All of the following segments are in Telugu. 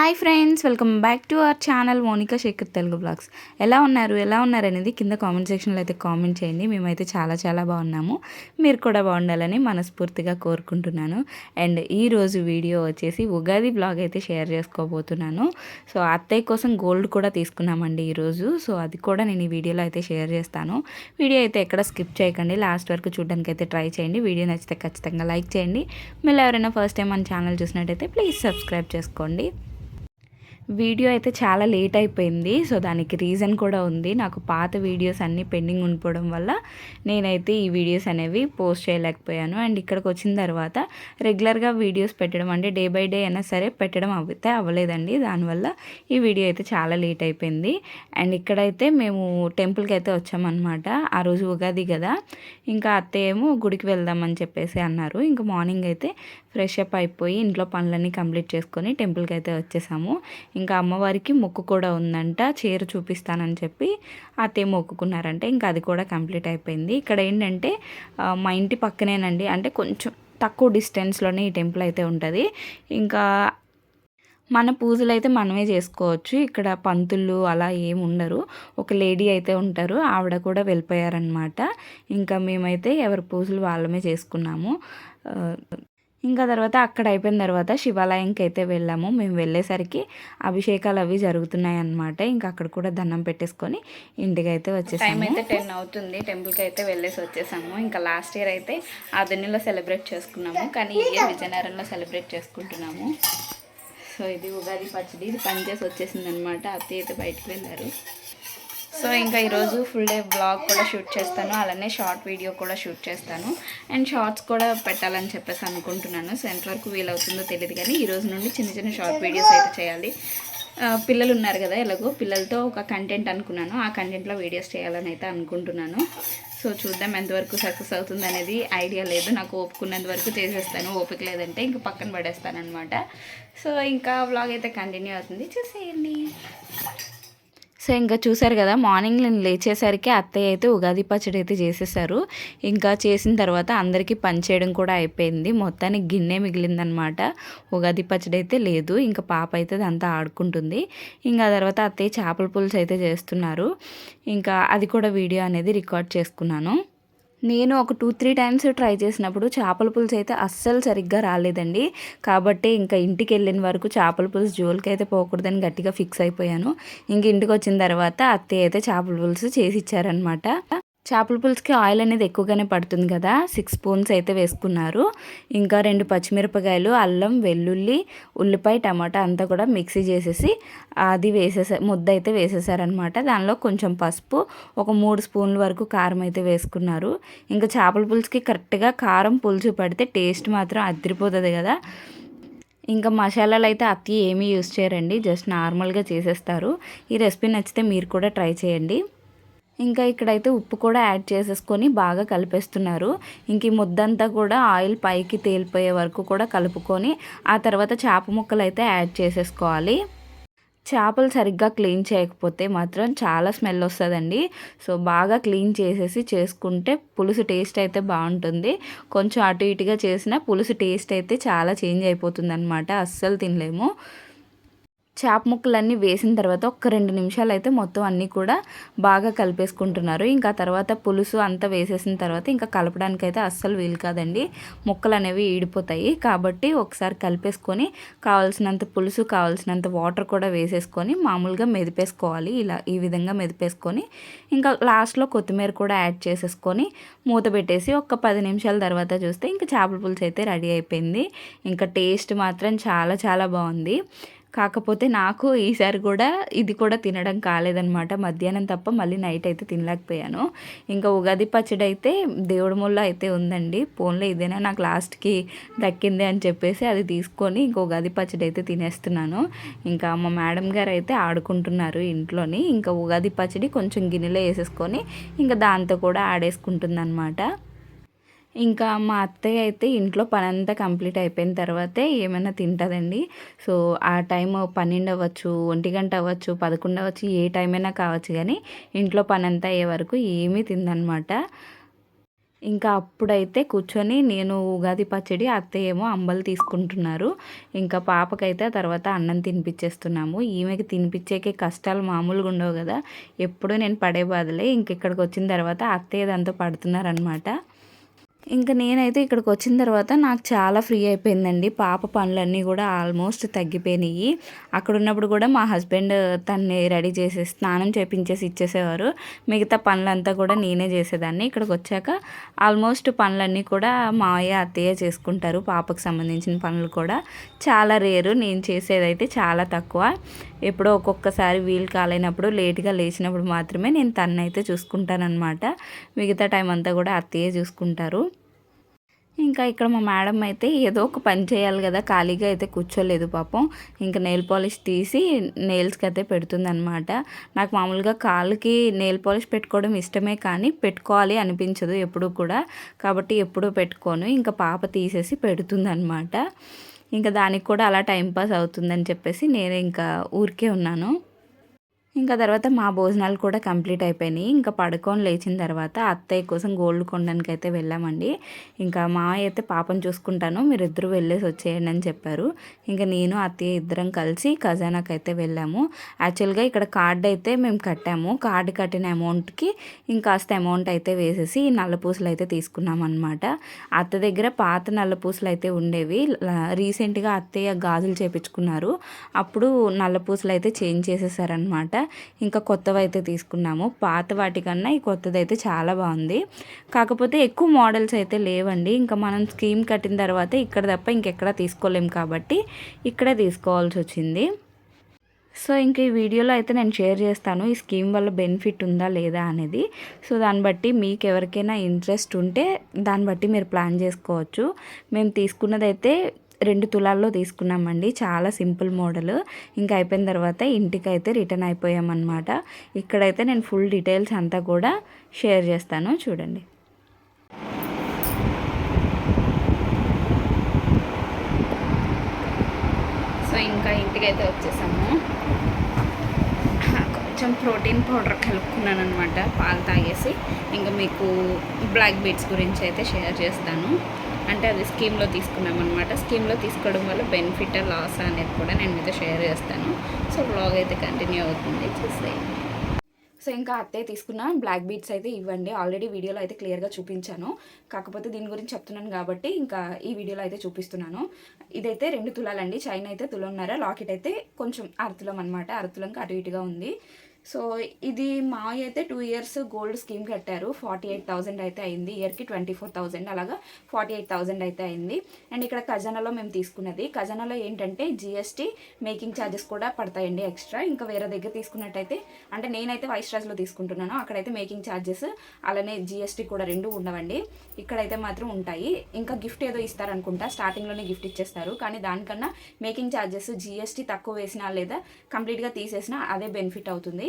Hi friends welcome back to our channel Monika Shekhar Telugu vlogs. ఎలా ఉన్నారు ఎలా ఉన్నారు అనేది కింద కామెంట్ సెక్షన్లో అయితే కామెంట్ చేయండి. మేమైతే చాలా చాలా బాగున్నాము. మీరు కూడా బాగుండాలని మనస్ఫూర్తిగా కోరుకుంటున్నాను. అండ్ ఈరోజు వీడియో వచ్చేసి ఉగాది బ్లాగ్ అయితే షేర్ చేసుకోబోతున్నాను. సో అత్తయ్య కోసం గోల్డ్ కూడా తీసుకున్నామండి ఈరోజు సో అది కూడా నేను ఈ వీడియోలో అయితే షేర్ చేస్తాను. వీడియో అయితే ఎక్కడ స్కిప్ చేయకండి. లాస్ట్ వరకు చూడడానికి అయితే ట్రై చేయండి. వీడియో నచ్చితే ఖచ్చితంగా లైక్ చేయండి. మీరు ఎవరైనా ఫస్ట్ టైం మన ఛానల్ చూసినట్టయితే ప్లీజ్ సబ్స్క్రైబ్ చేసుకోండి. వీడియో అయితే చాలా లేట్ అయిపోయింది సో దానికి రీజన్ కూడా ఉంది. నాకు పాత వీడియోస్ అన్నీ పెండింగ్ ఉండిపోవడం వల్ల నేనైతే ఈ వీడియోస్ అనేవి పోస్ట్ చేయలేకపోయాను. అండ్ ఇక్కడికి వచ్చిన తర్వాత రెగ్యులర్గా వీడియోస్ పెట్టడం అంటే డే బై డే అయినా సరే పెట్టడం అయితే అవ్వలేదండి. దానివల్ల ఈ వీడియో అయితే చాలా లేట్ అయిపోయింది. అండ్ ఇక్కడైతే మేము టెంపుల్కి అయితే వచ్చామన్నమాట. ఆ రోజు ఉగాది కదా. ఇంకా అత్తయ్య ఏమో గుడికి వెళ్దామని చెప్పేసి అన్నారు. ఇంకా మార్నింగ్ అయితే ఫ్రెష్ అప్ అయిపోయి ఇంట్లో పనులన్నీ కంప్లీట్ చేసుకొని టెంపుల్కి అయితే వచ్చేసాము. ఇంకా అమ్మవారికి మొక్కు కూడా ఉందంట చీర చూపిస్తానని చెప్పి అతే మొక్కుకున్నారంటే. ఇంకా అది కూడా కంప్లీట్ అయిపోయింది. ఇక్కడ ఏంటంటే మా ఇంటి పక్కనేనండి అంటే కొంచెం తక్కువ డిస్టెన్స్లోనే ఈ టెంపుల్ అయితే ఉంటుంది. ఇంకా మన పూజలు అయితే మనమే చేసుకోవచ్చు. ఇక్కడ పంతులు అలా ఏమి ఉండరు. ఒక లేడీ అయితే ఉంటారు. ఆవిడ కూడా వెళ్ళిపోయారనమాట ఇంకా మేమైతే ఎవరి పూజలు వాళ్ళమే చేసుకున్నాము. ఇంకా తర్వాత అక్కడ అయిపోయిన తర్వాత శివాలయంకి అయితే వెళ్ళాము. మేము వెళ్ళేసరికి అభిషేకాలు అవి జరుగుతున్నాయి అనమాట ఇంకా అక్కడ కూడా దండం పెట్టేసుకొని ఇంటికి అయితే వచ్చేసాము. టైం అయితే టెన్ అవుతుంది. టెంపుల్కి అయితే వెళ్ళేసి వచ్చేసాము. ఇంకా లాస్ట్ ఇయర్ అయితే ఆధునిలో సెలబ్రేట్ చేసుకున్నాము. కానీ ఈ ఇయర్ విజయనగరంలో సెలబ్రేట్ చేసుకుంటున్నాము. సో ఇది ఉగాది పచ్చడి. ఇది పనిచేసి వచ్చేసింది అనమాట అత్తయ్య అయితే బయటకు వెళ్ళారు. సో ఇంకా ఈరోజు ఫుల్ డే బ్లాగ్ కూడా షూట్ చేస్తాను. అలానే షార్ట్ వీడియో కూడా షూట్ చేస్తాను. అండ్ షార్ట్స్ కూడా పెట్టాలని చెప్పేసి అనుకుంటున్నాను. సో ఎంతవరకు వీలవుతుందో తెలియదు కానీ ఈరోజు నుండి చిన్న చిన్న షార్ట్ వీడియోస్ అయితే చేయాలి. పిల్లలు ఉన్నారు కదా ఎలాగో పిల్లలతో ఒక కంటెంట్ అనుకున్నాను. ఆ కంటెంట్లో వీడియోస్ చేయాలని అయితే అనుకుంటున్నాను. సో చూద్దాం ఎంతవరకు సక్సెస్ అవుతుంది అనేది ఐడియా లేదు. నాకు ఓపుకున్నంత వరకు చేసేస్తాను. ఓపిక లేదంటే ఇంకా పక్కన పడేస్తాను అనమాట సో ఇంకా వ్లాగ్ అయితే కంటిన్యూ అవుతుంది. చూసేయండి. సో ఇంకా చూసారు కదా మార్నింగ్ నేను లేచేసరికి అత్తయ్య అయితే ఉగాది పచ్చడి అయితే చేసేసారు. ఇంకా చేసిన తర్వాత అందరికీ పనిచేయడం కూడా అయిపోయింది. మొత్తానికి గిన్నె మిగిలిందనమాట. ఉగాది పచ్చడి అయితే లేదు. ఇంకా పాప అయితే అదంతా ఆడుకుంటుంది. ఇంకా తర్వాత అత్తయ్య చేపల పులుసు అయితే చేస్తున్నారు. ఇంకా అది కూడా వీడియో అనేది రికార్డ్ చేసుకున్నాను. నేను ఒక టూ త్రీ టైమ్స్ ట్రై చేసినప్పుడు చేపల పులుసు అయితే అస్సలు సరిగ్గా రాలేదండి. కాబట్టి ఇంకా ఇంటికి వెళ్ళిన వరకు చేపల పులుసు జోలికి అయితే పోకూడదని గట్టిగా ఫిక్స్ అయిపోయాను. ఇంక ఇంటికి వచ్చిన తర్వాత అత్తయ్య అయితే చేపల పులుసు చేసి ఇచ్చారనమాట చేపల పులుసుకి ఆయిల్ అనేది ఎక్కువగానే పడుతుంది కదా. సిక్స్ స్పూన్స్ అయితే వేసుకున్నారు. ఇంకా రెండు పచ్చిమిరపకాయలు అల్లం వెల్లుల్లి ఉల్లిపాయ టమాటా అంతా కూడా మిక్సీ చేసేసి అది వేసేసా ముద్ద అయితే వేసేసారనమాట దానిలో కొంచెం పసుపు ఒక మూడు స్పూన్ల వరకు కారం అయితే వేసుకున్నారు. ఇంకా చేపల పులుసుకి కరెక్ట్గా కారం పులుసు పడితే టేస్ట్ మాత్రం అదిరిపోతుంది కదా. ఇంకా మసాలాలు అయితే అతి ఏమీ యూస్ చేయరండి. జస్ట్ నార్మల్గా చేసేస్తారు. ఈ రెసిపీ నచ్చితే మీరు కూడా ట్రై చేయండి. ఇంకా ఇక్కడైతే ఉప్పు కూడా యాడ్ చేసేసుకొని బాగా కలిపేస్తున్నారు. ఇంక ఈ ముద్దంతా కూడా ఆయిల్ పైకి తేలిపోయే వరకు కూడా కలుపుకొని ఆ తర్వాత చేప ముక్కలు అయితే యాడ్ చేసేసుకోవాలి. చేపలు సరిగ్గా క్లీన్ చేయకపోతే మాత్రం చాలా స్మెల్ వస్తుందండి. సో బాగా క్లీన్ చేసేసి చేసుకుంటే పులుసు టేస్ట్ అయితే బాగుంటుంది. కొంచెం అటు ఇటుగా చేసిన పులుసు టేస్ట్ అయితే చాలా చేంజ్ అయిపోతుంది అనమాట అస్సలు తినలేము. చేప ముక్కలన్నీ వేసిన తర్వాత ఒక రెండు నిమిషాలు అయితే మొత్తం అన్నీ కూడా బాగా కలిపేసుకుంటున్నారు. ఇంకా తర్వాత పులుసు అంతా వేసేసిన తర్వాత ఇంకా కలపడానికి అయితే అస్సలు వీలు కాదండి. ముక్కలు అనేవి ఈడిపోతాయి. కాబట్టి ఒకసారి కలిపేసుకొని కావాల్సినంత పులుసు కావాల్సినంత వాటర్ కూడా వేసేసుకొని మామూలుగా మెదిపేసుకోవాలి. ఇలా ఈ విధంగా మెదిపేసుకొని ఇంకా లాస్ట్లో కొత్తిమీర కూడా యాడ్ చేసేసుకొని మూత పెట్టేసి ఒక పది నిమిషాల తర్వాత చూస్తే ఇంకా చేపల పులుసు అయితే రెడీ అయిపోయింది. ఇంకా టేస్ట్ మాత్రం చాలా చాలా బాగుంది. కాకపోతే నాకు ఈసారి కూడా ఇది కూడా తినడం కాలేదనమాట మధ్యాహ్నం తప్ప మళ్ళీ నైట్ అయితే తినలేకపోయాను. ఇంకా ఉగాది పచ్చడి అయితే దేవుడి ముళ్ళ అయితే ఉందండి. ఫోన్లో ఇదేనా నాకు లాస్ట్కి దక్కింది అని చెప్పేసి అది తీసుకొని ఇంక ఉగాది పచ్చడి అయితే తినేస్తున్నాను. ఇంకా మా మేడం గారు అయితే ఆడుకుంటున్నారు ఇంట్లోని. ఇంకా ఉగాది పచ్చడి కొంచెం గిన్నెలో వేసేసుకొని ఇంకా దాంతో కూడా ఆడేసుకుంటుందన్నమాట. ఇంకా మా అత్తయ్య అయితే ఇంట్లో పనంతా కంప్లీట్ అయిపోయిన తర్వాతే ఏమైనా తింటుందండి. సో ఆ టైం పన్నెండు అవ్వచ్చు ఒంటి గంట అవ్వచ్చు పదకొండు అవ్వచ్చు ఏ టైం అయినా కావచ్చు కానీ ఇంట్లో పనంతా అయ్యే వరకు ఏమీ తిందనమాట. ఇంకా అప్పుడైతే కూర్చొని నేను ఉగాది పచ్చడి అత్తయ్య ఏమో అంబలు తీసుకుంటున్నారు. ఇంకా పాపకైతే తర్వాత అన్నం తినిపించేస్తున్నాము ఈమెకి తినిపించేకే కష్టాలు మామూలుగా ఉండవు కదా. ఎప్పుడూ నేను పడే బాధలే. ఇంక ఇక్కడికి వచ్చిన తర్వాత అత్తయ్య దాంతో పడుతున్నారనమాట. ఇంకా నేనైతే ఇక్కడికి వచ్చిన తర్వాత నాకు చాలా ఫ్రీ అయిపోయిందండి. పాప పనులన్నీ కూడా ఆల్మోస్ట్ తగ్గిపోయినాయి. అక్కడ ఉన్నప్పుడు కూడా మా హస్బెండ్ తన్ని రెడీ చేసి స్నానం చేపించేసి ఇచ్చేసేవారు. మిగతా పనులంతా కూడా నేనే చేసేదాన్ని. ఇక్కడికి వచ్చాక ఆల్మోస్ట్ పనులన్నీ కూడా మావయ్య అత్తయ్య చేసుకుంటారు. పాపకు సంబంధించిన పనులు కూడా. చాలా రేరు. నేను చేసేదైతే చాలా తక్కువ. ఎప్పుడో ఒక్కొక్కసారి వీలు కాలేనప్పుడు లేట్గా లేచినప్పుడు మాత్రమే నేను తన్నైతే చూసుకుంటానమాట మిగతా టైం అంతా కూడా అత్తయ్య చూసుకుంటారు. ఇంకా ఇక్కడ మా మేడం అయితే ఏదో ఒక పని చేయాలి కదా ఖాళీగా అయితే కూర్చోలేదు పాపం. ఇంకా నెయిల్ పాలిష్ తీసి నెయిల్స్కి అయితే పెడుతుందనమాట నాకు మామూలుగా కాళ్ళకి నెయిల్ పాలిష్ పెట్టుకోవడం ఇష్టమే కానీ పెట్టుకోవాలి అనిపించదు ఎప్పుడు కూడా. కాబట్టి ఎప్పుడూ పెట్టుకోను. ఇంకా పాప తీసేసి పెడుతుందనమాట ఇంకా దానికి కూడా అలా టైంపాస్ అవుతుందని చెప్పేసి నేను ఇంకా ఊరికే ఉన్నాను. ఇంకా తర్వాత మా భోజనాలు కూడా కంప్లీట్ అయిపోయినాయి. ఇంకా పడుకొని లేచిన తర్వాత అత్తయ్య కోసం గోల్డ్ కొండనికి అయితే వెళ్ళామండి. ఇంకా మా అయితే పాపను చూసుకుంటాను మీరు ఇద్దరు వెళ్ళేసి వచ్చేయండి అని చెప్పారు. ఇంకా నేను అత్తయ్య ఇద్దరం కలిసి ఖజానాకి అయితే వెళ్ళాము. యాక్చువల్గా ఇక్కడ కార్డ్ అయితే మేము కట్టాము. కార్డు కట్టిన అమౌంట్కి ఇంకాస్త అమౌంట్ అయితే వేసేసి నల్ల పూసలు అయితే తీసుకున్నాం అనమాట అత్త దగ్గర పాత నల్ల పూసలు అయితే ఉండేవి రీసెంట్గా అత్తయ్య గాజులు చేపించుకున్నారు. అప్పుడు నల్ల పూసలు అయితే చేంజ్ చేసేసారనమాట ఇంకా కొత్తవి అయితే తీసుకున్నాము. పాత వాటికన్నా ఈ కొత్తది అయితే చాలా బాగుంది. కాకపోతే ఎక్కువ మోడల్స్ అయితే లేవండి. ఇంకా మనం స్కీమ్ కట్టిన తర్వాత ఇక్కడ తప్ప ఇంకెక్కడ తీసుకోలేం కాబట్టి ఇక్కడే తీసుకోవాల్సి వచ్చింది. సో ఇంక ఈ వీడియోలో అయితే నేను షేర్ చేస్తాను ఈ స్కీమ్ వల్ల బెనిఫిట్ ఉందా లేదా అనేది. సో దాన్ని బట్టి మీకు ఎవరికైనా ఇంట్రెస్ట్ ఉంటే దాన్ని బట్టి మీరు ప్లాన్ చేసుకోవచ్చు. మేము తీసుకున్నదైతే రెండు తులాల్లో తీసుకున్నామండి. చాలా సింపుల్ మోడల్. ఇంకా అయిపోయిన తర్వాత ఇంటికి అయితే రిటర్న్ అయిపోయామన్నమాట. ఇక్కడైతే నేను ఫుల్ డీటెయిల్స్ అంతా కూడా షేర్ చేస్తాను. చూడండి. సో ఇంకా ఇంటికి అయితే వచ్చేసాము. కొంచెం ప్రోటీన్ పౌడర్ కలుపుకున్నాను అనమాట పాలు తాగేసి. ఇంకా మీకు బ్లాక్ బీట్స్ గురించి అయితే షేర్ చేస్తాను. అంటే అది స్కీమ్లో తీసుకున్నాం అనమాట స్కీమ్లో తీసుకోవడం వల్ల బెనిఫిట్ లాస్ అనేది కూడా నేను మీతో షేర్ చేస్తాను. సో బ్లాగ్ అయితే కంటిన్యూ అవుతుంది. చూసేయండి. సో ఇంకా అత్తయ్య తీసుకున్న బ్లాక్ బీట్స్ అయితే ఇవ్వండి. ఆల్రెడీ వీడియోలో అయితే క్లియర్గా చూపించాను. కాకపోతే దీని గురించి చెప్తున్నాను కాబట్టి ఇంకా ఈ వీడియోలో అయితే చూపిస్తున్నాను. ఇదైతే రెండు తులాలండి. చైన్ అయితే తులన్నర లాకెట్ అయితే కొంచెం అరతులం అనమాట అరతులంకి అటు ఇటుగా ఉంది. సో ఇది మావి అయితే టూ ఇయర్స్ గోల్డ్ స్కీమ్ కట్టారు. ఫార్టీ ఎయిట్ థౌసండ్ అయితే అయింది. ఇయర్కి ట్వంటీ ఫోర్ థౌజండ్ అలాగా ఫార్టీ ఎయిట్ థౌజండ్ అయితే అయింది. అండ్ ఇక్కడ ఖజానాలో మేము తీసుకున్నది. ఖజానాలో ఏంటంటే జిఎస్టీ మేకింగ్ ఛార్జెస్ కూడా పడతాయండి ఎక్స్ట్రా ఇంకా వేరే దగ్గర తీసుకున్నట్టయితే అంటే నేనైతే వైస్రాజ్లో తీసుకుంటున్నాను. అక్కడైతే మేకింగ్ ఛార్జెస్ అలానే జిఎస్టీ కూడా రెండు ఉండవండి. ఇక్కడైతే మాత్రం ఉంటాయి. ఇంకా గిఫ్ట్ ఏదో ఇస్తారనుకుంటా. స్టార్టింగ్లోనే గిఫ్ట్ ఇచ్చేస్తారు. కానీ దానికన్నా మేకింగ్ ఛార్జెస్ జిఎస్టీ తక్కువ వేసినా లేదా కంప్లీట్గా తీసేసినా అదే బెనిఫిట్ అవుతుంది.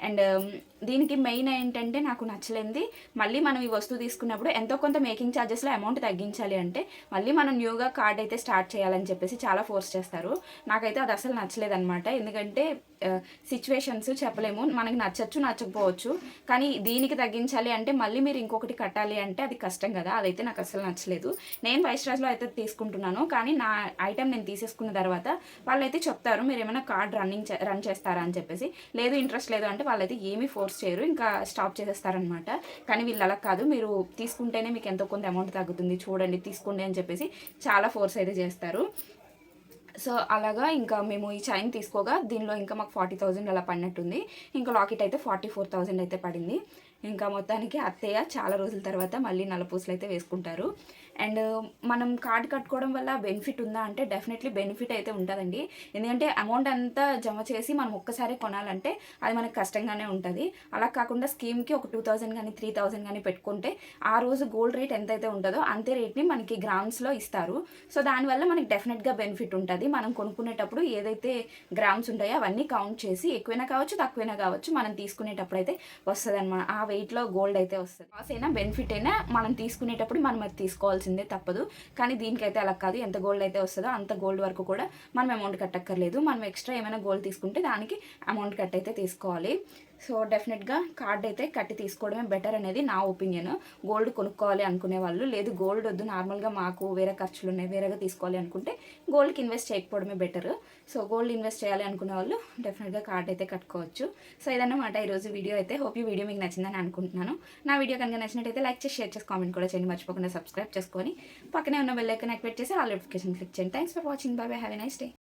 అండ్ um, దీనికి మెయిన్ ఏంటంటే నాకు నచ్చలేంది మళ్ళీ మనం ఈ వస్తువు తీసుకున్నప్పుడు ఎంతో కొంత మేకింగ్ ఛార్జెస్లో అమౌంట్ తగ్గించాలి అంటే మళ్ళీ మనం న్యూగా కార్డ్ అయితే స్టార్ట్ చేయాలని చెప్పేసి చాలా ఫోర్స్ చేస్తారు. నాకైతే అది అసలు నచ్చలేదన్నమాట. ఎందుకంటే uh, సిచ్యువేషన్స్ చెప్పలేము. మనకి నచ్చచ్చు నచ్చకపోవచ్చు. కానీ దీనికి తగ్గించాలి అంటే మళ్ళీ మీరు ఇంకొకటి కట్టాలి అంటే అది కష్టం కదా. అదైతే నాకు అసలు నచ్చలేదు. నేను వైస్రాజ్లో అయితే తీసుకుంటున్నాను. కానీ నా ఐటెం నేను తీసేసుకున్న తర్వాత వాళ్ళైతే చెప్తారు మీరు ఏమైనా కార్డ్ రన్నింగ్ రన్ చేస్తారా? అని చెప్పేసి. లేదు ఇంట్రెస్ట్ లేదు అంటే వాళ్ళైతే ఏమీ ఫోర్స్ చేయరు. ఇంకా స్టాప్ చేసేస్తారనమాట కానీ వీళ్ళు అలా కాదు. మీరు తీసుకుంటేనే మీకు ఎంతో కొంత అమౌంట్ తగ్గుతుంది. చూడండి తీసుకోండి అని చెప్పేసి చాలా ఫోర్స్ అయితే చేస్తారు. సో అలాగా ఇంకా మేము ఈ చైన్ తీసుకోగా దీనిలో ఇంకా మాకు ఫార్టీ థౌజండ్ అలా పడినట్టుంది. ఇంకా లాకెట్ అయితే ఫార్టీ ఫోర్ థౌజండ్ అయితే పడింది. ఇంకా మొత్తానికి అత్తయ్య చాలా రోజుల తర్వాత మళ్ళీ నల్లపూసలు అయితే వేసుకుంటారు. అండ్ మనం కార్డ్ కట్టుకోవడం వల్ల బెనిఫిట్ ఉందా అంటే డెఫినెట్లీ బెనిఫిట్ అయితే ఉంటుందండి. ఎందుకంటే అమౌంట్ అంతా జమ చేసి మనం ఒక్కసారి కొనాలంటే అది మనకు కష్టంగానే ఉంటుంది. అలా కాకుండా స్కీమ్కి ఒక టూ థౌజండ్ కానీ త్రీ థౌజండ్ కానీ పెట్టుకుంటే ఆ రోజు గోల్డ్ రేట్ ఎంతైతే ఉంటుందో అంతే రేట్ని మనకి గ్రామ్స్లో ఇస్తారు. సో దానివల్ల మనకి డెఫినెట్గా బెనిఫిట్ ఉంటుంది. మనం కొనుక్కునేటప్పుడు ఏదైతే గ్రామ్స్ ఉంటాయో అవన్నీ కౌంట్ చేసి ఎక్కువైనా కావచ్చు తక్కువైనా కావచ్చు మనం తీసుకునేటప్పుడు అయితే వస్తుంది అనమాట ఆ వెయిట్లో గోల్డ్ అయితే వస్తుంది. లాస్ అయినా బెనిఫిట్ అయినా మనం తీసుకునేటప్పుడు మనం అది తీసుకోవాల్సింది. తప్పదు. కానీ దీనికైతే అలా కాదు. ఎంత గోల్డ్ అయితే వస్తుందో అంత గోల్డ్ వరకు కూడా మనం అమౌంట్ కట్టక్కర్లేదు. మనం ఎక్స్ట్రా ఏమైనా గోల్డ్ తీసుకుంటే దానికి అమౌంట్ కట్ అయితే తీసుకోవాలి. సో డెఫినెట్గా కార్డ్ అయితే కట్టి తీసుకోవడమే బెటర్ అనేది నా ఒపీనియన్. గోల్డ్ కొనుక్కోవాలి అనుకునే వాళ్ళు లేదు గోల్డ్ వద్దు నార్మల్గా మాకు వేరే ఖర్చులు ఉన్నాయి వేరేగా తీసుకోవాలి అనుకుంటే గోల్డ్కి ఇన్వెస్ట్ చేయకపోవడమే బెటర్. సో గోల్డ్ ఇన్వెస్ట్ చేయాలి అనుకునే వాళ్ళు డెఫినెట్గా కార్డ్ అయితే కట్టుకోవచ్చు. సో ఇదన్నమాట ఈరోజు వీడియో అయితే. హోప్ ఈ వీడియో మీకు నచ్చిందని అనుకుంటున్నాను. నా వీడియో కనుక నచ్చినట్టయితే లైక్ చేసి షేర్ చేసి కామెంట్ కూడా చేయండి. మర్చిపోకుండా సబ్స్క్రైబ్ చేసుకొని పక్కనే ఉన్న బెల్ ఐకన్ యాక్టివేట్ చేసి ఆల్ నోటిఫికేషన్ క్లిక్ చేయండి. Thanks for watching bye bye have a nice day